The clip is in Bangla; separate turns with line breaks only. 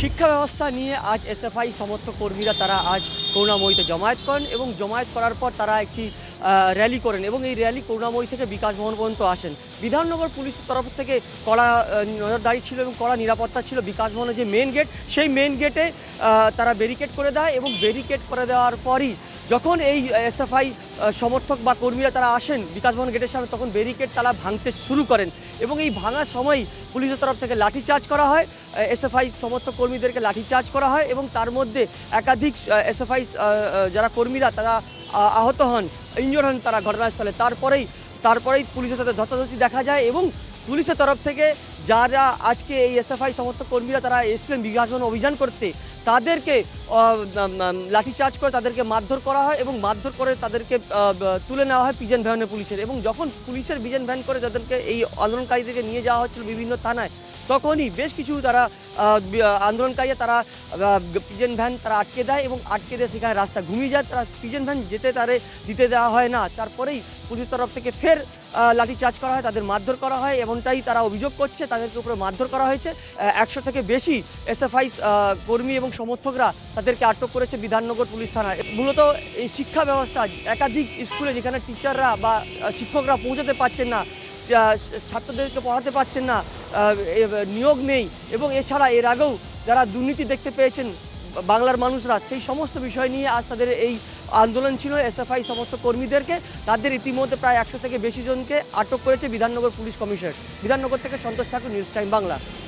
শিক্ষা ব্যবস্থা নিয়ে আজ এসএফআই সমর্থক কর্মীরা তারা আজ করুণাময়ীতে জমায়েত করেন এবং জমায়েত করার পর তারা একটি র্যালি করেন এবং এই র্যালি করুণাময়ী থেকে বিকাশ ভবন পর্যন্ত আসেন। বিধাননগর পুলিশের তরফ থেকে কড়া নজরদারি ছিল এবং কড়া নিরাপত্তা ছিল। বিকাশ ভবনের যে মেন গেট সেই মেন গেটে তারা ব্যারিকেড করে দেয় এবং ব্যারিকেড করে দেওয়ার পরই যখন এই এসএফআই সমর্থক বা কর্মীরা তারা আসেন বিকাশ ভবন গেটের সামনে, তখন ব্যারিকেড তারা ভাঙতে শুরু করেন এবং এই ভাঙার সময় পুলিশের তরফ থেকে লাঠিচার্জ করা হয় এসএফআই সমর্থক কর্মীদেরকে লাঠিচার্জ করা হয় এবং তার মধ্যে একাধিক এসএফআই যারা কর্মীরা তারা আহত হন ইঞ্জোর হন তারা ঘটনাস্থলে। তারপরেই তারপরেই পুলিশের সাথে ধস্তাধস্তি দেখা যায় এবং পুলিশের তরফ থেকে যারা আজকে এই এসএফআই সমর্থক কর্মীরা তারা এসছিলেন বিকাশ অভিযান করতে, তাদেরকে লাঠিচার্জ করে তাদেরকে মারধর করা হয় এবং মারধর করে তাদেরকে তুলে নেওয়া হয় পিজন ভ্যানে পুলিশের এবং যখন পুলিশের বিজন ভ্যান করে তাদেরকে এই আন্দোলনকারীদেরকে নিয়ে যাওয়া হচ্ছিল বিভিন্ন থানায়, তখনই বেশ কিছু তারা আন্দোলনকারীরা তারা পিজন ভ্যান তারা আটকে দেয় এবং আটকে দিয়ে সেখানে রাস্তা ঘুমিয়ে যায়। তারা পিজন ভ্যান যেতে তারে দিতে দেওয়া হয় না। তারপরেই পুলিশের তরফ থেকে ফের লাঠিচার্জ করা হয়, তাদের মারধর করা হয় এমনটাই তারা অভিযোগ করছে। তাদেরকে উপরে মারধর করা হয়েছে। একশো থেকে বেশি এসএফআই কর্মী এবং সমর্থকরা তাদেরকে আটক করেছে বিধাননগর পুলিশ থানায়। মূলত এই শিক্ষা ব্যবস্থা একাধিক স্কুলে যেখানে টিচাররা বা শিক্ষকরা পৌঁছাতে পারছেন না ছাত্রদেরকে পড়াতে পারছেন না নিয়োগ নেই। এবং এছাড়া এর আগেও যারা দুর্নীতি দেখতে পেয়েছেন, বাংলার মানুষরা, সেই সমস্ত বিষয় নিয়ে আজ তাদের এই আন্দোলন ছিল। এসএফআই সমস্ত কর্মীদেরকে, তাদের ইতিমধ্যে প্রায় একশো থেকে বেশি জনকে আটক করেছে বিধাননগর পুলিশ কমিশনার। বিধাননগর থেকে সন্তোষ ঠাকুর, নিউজ টাইম বাংলা।